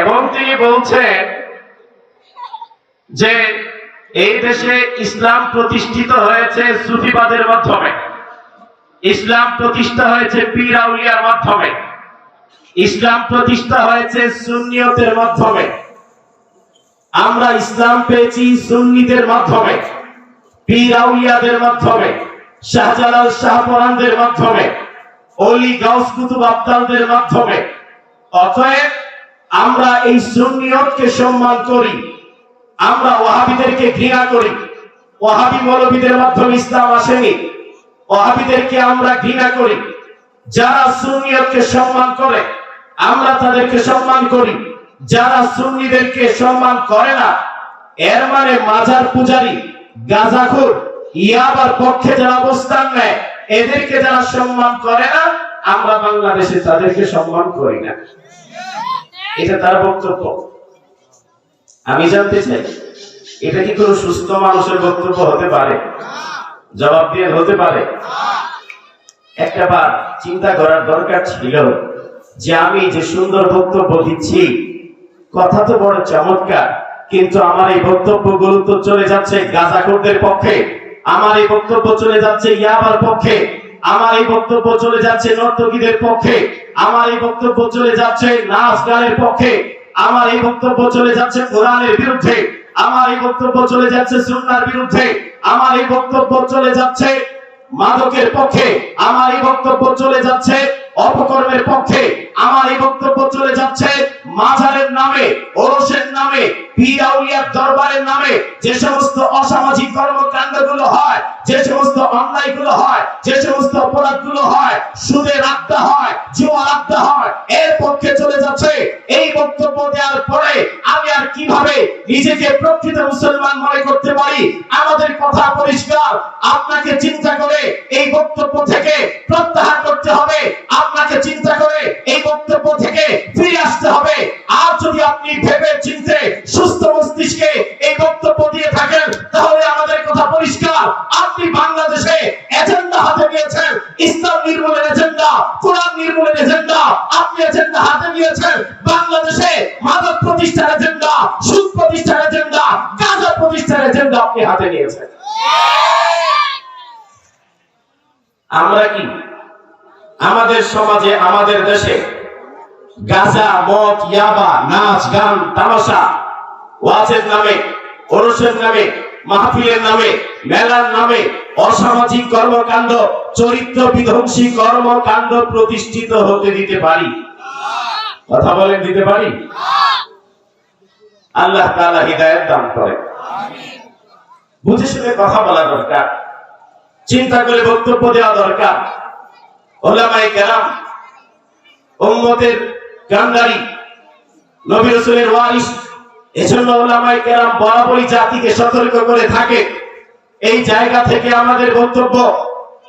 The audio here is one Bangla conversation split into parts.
এবং তিনি বলছেন যে এই দেশে ইসলাম প্রতিষ্ঠিত হয়েছে সুফিবাদের মাধ্যমে। ইসলাম প্রতিষ্ঠা হয়েছে পীর আউলিয়ার মাধ্যমে। ইসলাম প্রতিষ্ঠা হয়েছে সুন্নিয়তের মাধ্যমে। আমরা ইসলাম পেয়েছি সুন্নিদের মাধ্যমে পীর আউলিয়াদের মাধ্যমে, শাহজালাল শাহপরানদের মাধ্যমে, অলি গাউস কুতুব আবদালদের মাধ্যমে। অতএব আমরা এই সুন্নিয়তকে সম্মান করি। আমরা ওয়াহাবিদেরকে ঘৃণা করি। ওয়াহাবি মৌলবীদের মাধ্যমে ইসলাম আসেনি। ওয়াহাবিদেরকে আমরা ঘৃণা করি। যারা সুন্নিয়তকে সম্মান করে, আমরা তাদেরকে সম্মান করি। যারা সুন্নিদেরকে সম্মান করে না, এর মানে মাজার পূজারি, গাজাখুর, ইয়াবার পক্ষে যারা অবস্থান নেয়, এদেরকে যারা সম্মান করে না, আমরা বাংলাদেশে তাদেরকে সম্মান করি না। এটা তার বক্তব্য। আমি জানতে চাই, এটা কি কোনো সুস্থ মানুষের বক্তব্য হতে পারে? জবাব দিয়ে হতে পারে। একটা বার চিন্তা করার দরকার ছিল যে আমি যে সুন্দর বক্তব্য দিচ্ছি, কথা তো বড় চমৎকার, কিন্তু আমার এই বক্তব্য গুরুত্ব চলে যাচ্ছে গাজাখোরদের পক্ষে, আমার এই বক্তব্য চলে যাচ্ছে ইয়াবার পক্ষে। আমার এই বক্তব্য চলে যাচ্ছে নর্তকীদের পক্ষে। আমার এই বক্তব্য চলে যাচ্ছে নাচ গানের পক্ষে। আমার এই বক্তব্য চলে যাচ্ছে কোরআনের বিরুদ্ধে। আমার এই বক্তব্য চলে যাচ্ছে সুন্নার বিরুদ্ধে। আমার এই বক্তব্য চলে যাচ্ছে মাদকের পক্ষে। আমার এই বক্তব্য চলে যাচ্ছে অপকর্মের পক্ষে আমার এই বক্তব্য চলে যাচ্ছে মাজারের নামে, ওরসের নামে পীরাউলিয়ার দরবারের নামে। যে সমস্ত অসামাজিক কর্মকাণ্ডগুলো হয়, যে সমস্ত অন্যায়গুলো হয়, যে সমস্ত অপরাধগুলো হয়, সুদের আড্ডা হয়, জুয়ার আড্ডা হয়, এর পক্ষে চলে যাচ্ছে। এই বক্তব্য দেওয়ার পরে আমি আর কীভাবে নিজেকে প্রকৃত মুসলমান মনে করতে পারি? আমাদের কথা পরিষ্কার। আপনাকে চিন্তা করে এই বক্তব্য থেকে প্রত্যাহার করতে হবে। এই বক্তব্য থেকে ফিরে আসতে হবে। আর যদি আপনি ভেবে চিন্তে সুস্থ মস্তিষ্কে এই বক্তব্য দিয়ে থাকেন, তাহলে আমাদের কথা পরিষ্কার। আপনি বাংলাদেশে এজেন্ডা হাতে নিয়েছেন, ইসলাম নির্মূলের এজেন্ডা, কোরআন নির্মূলের এজেন্ডা, আপনি এজেন্ডা হাতে নিয়েছেন, বাংলাদেশে মাদক প্রতিষ্ঠার এজেন্ডা, সুদ প্রতিষ্ঠার এজেন্ডা, গাঁজা প্রতিষ্ঠার এজেন্ডা আপনি হাতে নিয়েছেন। আমরা কি আমাদের সমাজে, আমাদের দেশে গাজা, মদ, ইয়াবা, নাচ, গান, তামাশা, ওয়াজের নামে, ওরসের নামে, মাহফিলের নামে, মেলার নামে, অসামাজিক কর্মকাণ্ড, চরিত্র বিধ্বংসী কর্মকাণ্ড প্রতিষ্ঠিত হতে দিতে পারি। কথা বলেন, দিতে পারি? আল্লাহ তাআলা হিদায়াত দান করে বুঝে শুনে কথা বলা দরকার। চিন্তা করে বক্তব্য দেওয়া দরকার। করে এই জায়গা থেকে আমাদের বক্তব্য,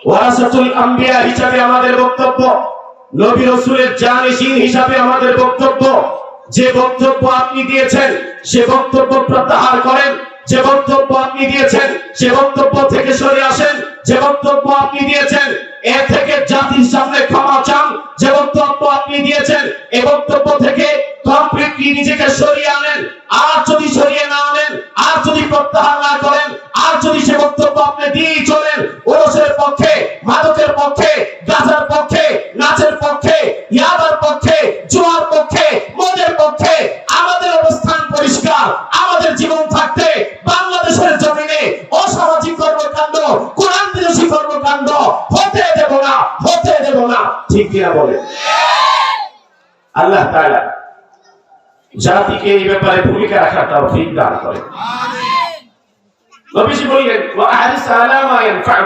ওয়ারাসাতুল হিসাবে আমাদের বক্তব্য রাসূলের হিসাবে আমাদের বক্তব্য। যে বক্তব্য আপনি দিয়েছেন, সে বক্তব্য প্রত্যাহার করেন যে বক্তব্য আপনি দিয়েছেন, সে বক্তব্য থেকে সরে আসেন। যে বক্তব্য আপনি দিয়েছেন, এ থেকে জাতির সামনে ক্ষমা চান। যে বক্তব্য আপনি দিয়েছেন, এ বক্তব্য থেকে কমপ্লিটলি নিজেকে সরিয়ে আনেন? আর যদি সরিয়ে না আনেন, আর যদি প্রত্যাহার না করেন, আর যদি সে বক্তব্য আপনি দিয়েই চলেন, ওরসের পক্ষে, মাদকের পক্ষে পক্ষে, নাচের পক্ষে, ইয়াবার পক্ষে, জুয়ার পক্ষে কর্মকাণ্ড কোরআন বিরোধী কর্মকাণ্ড হতে দেব না হতে দেব না। ঠিক কিনা বলে? আল্লাহ তাআলা জাতিকে এই ব্যাপারে ভূমিকা রাখার তৌফিক দান করে নবীজি বললেন ওয়া আহরিস আলা মা ইয়ানফা'ুক